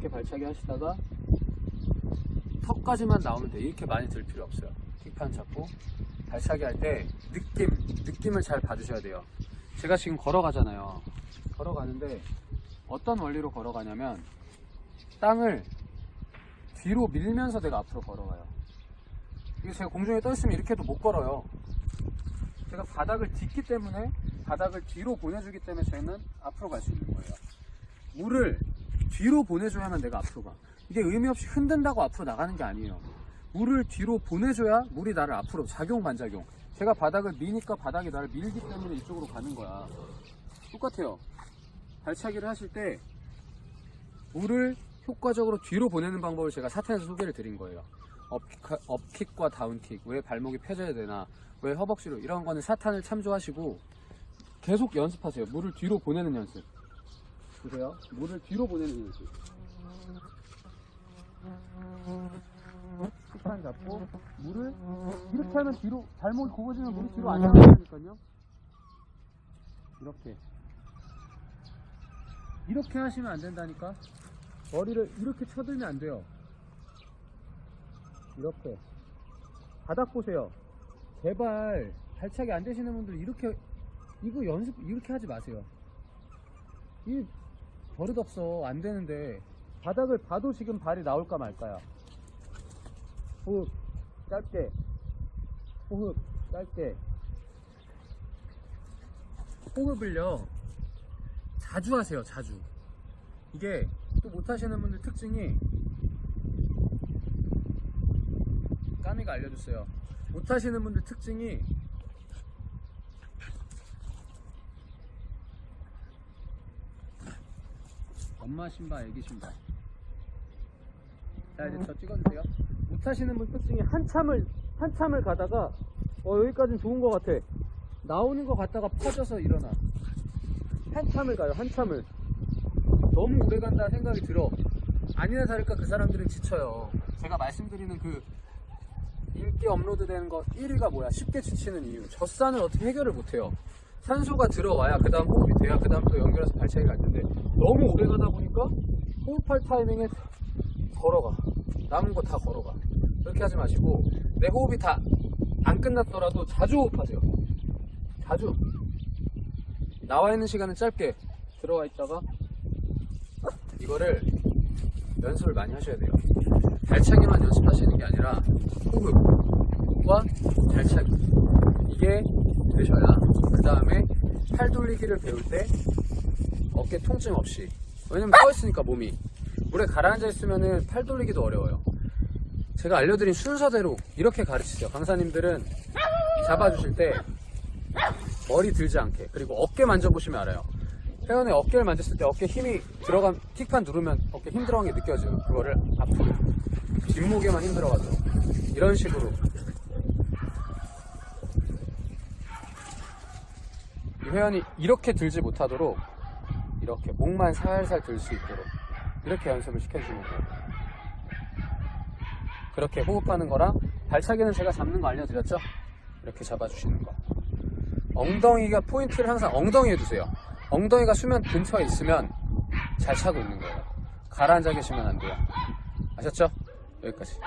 이렇게 발차기 하시다가 턱까지만 나오면 돼. 이렇게 많이 들 필요 없어요. 킥판 잡고 발차기 할 때 느낌, 느낌을 잘 봐주셔야 돼요. 제가 지금 걸어가잖아요. 걸어가는데 어떤 원리로 걸어가냐면 땅을 뒤로 밀면서 내가 앞으로 걸어가요. 이게 제가 공중에 떠 있으면 이렇게도 못 걸어요. 제가 바닥을 딛기 때문에 바닥을 뒤로 보내주기 때문에 저희는 앞으로 갈 수 있는 거예요. 물을 뒤로 보내줘야만 내가 앞으로 가. 이게 의미 없이 흔든다고 앞으로 나가는 게 아니에요. 물을 뒤로 보내줘야 물이 나를 앞으로 작용 반작용. 제가 바닥을 미니까 바닥이 나를 밀기 때문에 이쪽으로 가는 거야. 똑같아요. 발차기를 하실 때 물을 효과적으로 뒤로 보내는 방법을 제가 사탄에서 소개를 드린 거예요. 업킥, 업킥과 다운킥, 왜 발목이 펴져야 되나, 왜 허벅지로 이런 거는 사탄을 참조하시고 계속 연습하세요. 물을 뒤로 보내는 연습. 보세요. 물을 뒤로 보내는 연습. 킥판 잡고 물을 이렇게 하면 뒤로 발목이 굽어지면 물이 뒤로 안 나가니까요. 이렇게 이렇게 하시면 안 된다니까. 머리를 이렇게 쳐들면 안 돼요. 이렇게 바닥 보세요. 제발 발차기 안 되시는 분들 이렇게 이거 연습 이렇게 하지 마세요. 이 버릇없어 안 되는데 바닥을 봐도 지금 발이 나올까 말까야. 호흡 짧게. 호흡 짧게. 호흡을요 자주 하세요 자주. 이게 또 못하시는 분들 특징이 까미가 알려줬어요. 못하시는 분들 특징이 엄마 신발 애기 신발. 자 이제 저 찍어주세요. 못하시는 분 특징이 한참을 한참을 가다가 어 여기까지는 좋은 것 같아. 나오는 것 같다가 퍼져서 일어나. 한참을 가요 한참을. 너무 오래 간다는 생각이 들어. 아니나 다를까 그 사람들은 지쳐요. 제가 말씀드리는 그 인기 업로드 되는 거 1위가 뭐야? 쉽게 지치는 이유. 젖산을 어떻게 해결을 못해요 산소가 들어와야 그 다음 호흡이 돼야 그 다음 또 연결해서 발차기 갈 텐데 너무 오래 가다 보니까 호흡할 타이밍에 걸어가. 남은 거 다 걸어가. 그렇게 하지 마시고 내 호흡이 다 안 끝났더라도 자주 호흡하세요. 자주. 나와 있는 시간은 짧게 들어와 있다가 이거를 연습을 많이 하셔야 돼요. 발차기만 연습하시는 게 아니라 호흡과 발차기. 이게 다음에 팔 돌리기를 배울 때 어깨 통증 없이. 왜냐면 떠 있으니까 몸이. 물에 가라앉아 있으면은 팔 돌리기도 어려워요. 제가 알려드린 순서대로 이렇게 가르치세요 강사님들은 잡아주실 때 머리 들지 않게 그리고 어깨 만져보시면 알아요. 회원의 어깨를 만졌을 때 어깨 힘이 들어간 킥판 누르면 어깨 힘 들어간 게 느껴져요. 그거를 앞으로 뒷목에만 힘 들어가죠 이런 식으로 회원이 이렇게 들지 못하도록 이렇게 목만 살살 들 수 있도록 이렇게 연습을 시켜주는 거예요. 그렇게 호흡하는 거랑 발차기는 제가 잡는 거 알려드렸죠? 이렇게 잡아주시는 거. 엉덩이가 포인트를 항상 엉덩이에 두세요. 엉덩이가 수면 근처에 있으면 잘 차고 있는 거예요. 가라앉아 계시면 안 돼요. 아셨죠? 여기까지